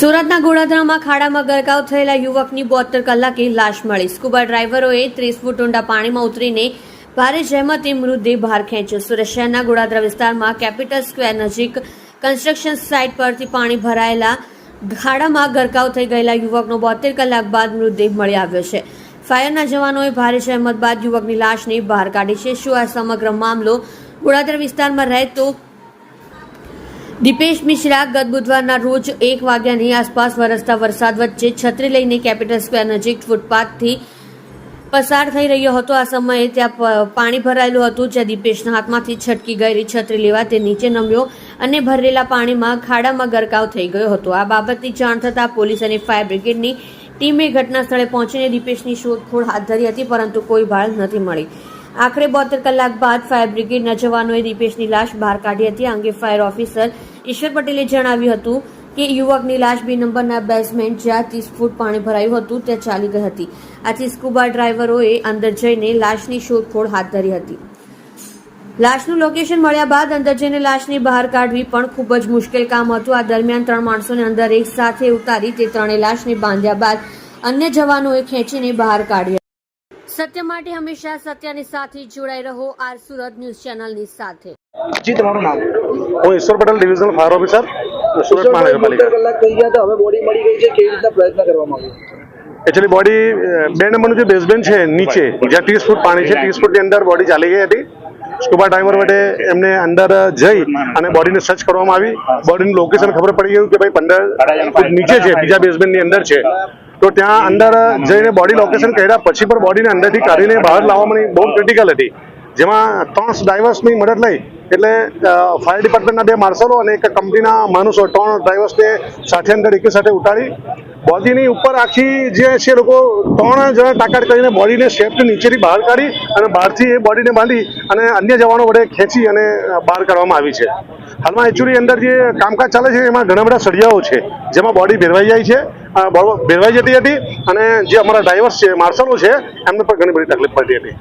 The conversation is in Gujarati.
સુરતના ગોળાધરામાં ખાડામાં ગરકાવ થયેલા યુવકની બોતેર કલાકે લાશ મળી. સ્કુબા ડ્રાઈવરોએ ત્રીસ ફૂટ ઊંડા પાણીમાં ઉતરીને ભારે જહેમતે મૃતદેહ બહાર ખેંચ્યો. સુરત શહેરના ગોળાધરા વિસ્તારમાં કેપિટલ સ્ક્વેર નજીક કન્સ્ટ્રક્શન સાઇટ પરથી પાણી ભરાયેલા ખાડામાં ગરકાવ થઈ ગયેલા યુવકનો બોતેર કલાક બાદ મૃતદેહ મળી આવ્યો છે. ફાયરના જવાનોએ ભારે જહેમત બાદ યુવકની લાશને બહાર કાઢી છે. શું આ સમગ્ર મામલો ગોળાધરા વિસ્તારમાં રહેતો દીપેશ મિશ્રા ગત બુધવારના રોજ એક વાગ્યાની આસપાસ વરસતા વરસાદ વચ્ચે છત્રી લઈને કેપિટલ સ્ક્વેર નજીક ફૂટપાથથી પસાર થઈ રહ્યો હતો. આ સમયે ત્યાં પાણી ભરાયેલું હતું, જ્યાં દીપેશના હાથમાંથી છટકી ગયેલી છત્રી લેવા તે નીચે નમ્યો અને ભરેલા પાણીમાં ખાડામાં ગરકાવ થઈ ગયો હતો. આ બાબતની જાણ થતાં પોલીસ અને ફાયર બ્રિગેડની ટીમે ઘટના સ્થળે પહોંચીને દીપેશની શોધખોળ હાથ ધરી હતી, પરંતુ કોઈ ભાળ નથી મળી. આખરે બોતેર કલાક બાદ ફાયર બ્રિગેડના જવાનોએ દીપેશની લાશ બહાર કાઢી હતી. આ અંગે ફાયર ઓફિસર ઈશ્વર પટેલે જણાવ્યું હતું કે, યુવકની લાશ બી નંબરના બેઝમેન્ટ જ્યાં ત્રીસ ફૂટ પાણી ભરાયું હતું, ત્યાં ચાલી ગઈ હતી. આથી સ્કુબા ડ્રાઈવરોએ અંદર જઈને લાશની શોધખોળ હાથ ધરી હતી. લાશનું લોકેશન મળ્યા બાદ અંદર જઈને લાશની બહાર કાઢવી પણ ખૂબ જ મુશ્કેલ કામ હતું. આ દરમિયાન ત્રણ માણસોને અંદર એક સાથે ઉતારી તે ત્રણે લાશને બાંધ્યા બાદ અન્ય જવાનોએ ખેંચીને બહાર કાઢ્યા. સત્ય માટે હંમેશા સત્યની સાથે જોડાઈ રહો આર સુરત ન્યૂઝ ચેનલની સાથે. જી તમારું નામ? હું Ishwar Patel divisional fire officer Surat મહાનગરપાલિકા. કલાક થઈ ગયા તો હવે બોડી મળી ગઈ છે કેવી રીતના પ્રયત્ન કરવામાં આવ્યો? એકચ્યુઅલી બોડી બે નંબરનું જે બેઝમેન્ટ છે નીચે જ્યાં ત્રીસ ફૂટ પાણી છે ત્રીસ ફૂટની અંદર બોડી ચાલી ગઈ હતી. સ્કુબા ડાઈવર માટે એમને અંદર જઈ અને બોડીને સર્ચ કરવામાં આવી. બોડીનું લોકેશન ખબર પડી ગયું કે ભાઈ પંદર ફૂટ નીચે છે બીજા બેઝમેન્ટની અંદર છે. તો ત્યાં અંદર જઈને બોડી લોકેશન કર્યા પછી પણ બોડીને અંદરથી કાઢીને બહાર લાવવાની બહુ ક્રિટિકલ હતી. જેમાં ત્રણ ડ્રાઈવર્સની મદદ લઈ એટલે ફાયર ડિપાર્ટમેન્ટના બે માર્શલો અને એક કંપનીના માણસો ત્રણ ડ્રાઈવર્સને સાથે અંદર એકી સાથે ઉતારી બોડીની ઉપર આખી જે છે લોકો ત્રણ જણા તાકાત કરીને બોડીને સેફ્ટી નીચેથી બહાર કાઢી અને બહારથી એ બોડીને બાંધી અને અન્ય જવાનો વડે ખેંચી અને બહાર કાઢવામાં આવી છે. હાલમાં એકચ્યુઅલી અંદર જે કામકાજ ચાલે છે એમાં ઘણા બધા સળિયાઓ છે જેમાં બોડી ભેરવાઈ જાય છે અ, બ- ભેરવાઈ જતી હતી અને જે અમારા ડ્રાઈવર્સ છે માર્શલો છે એમને પણ ઘણી બધી તકલીફ પડતી હતી.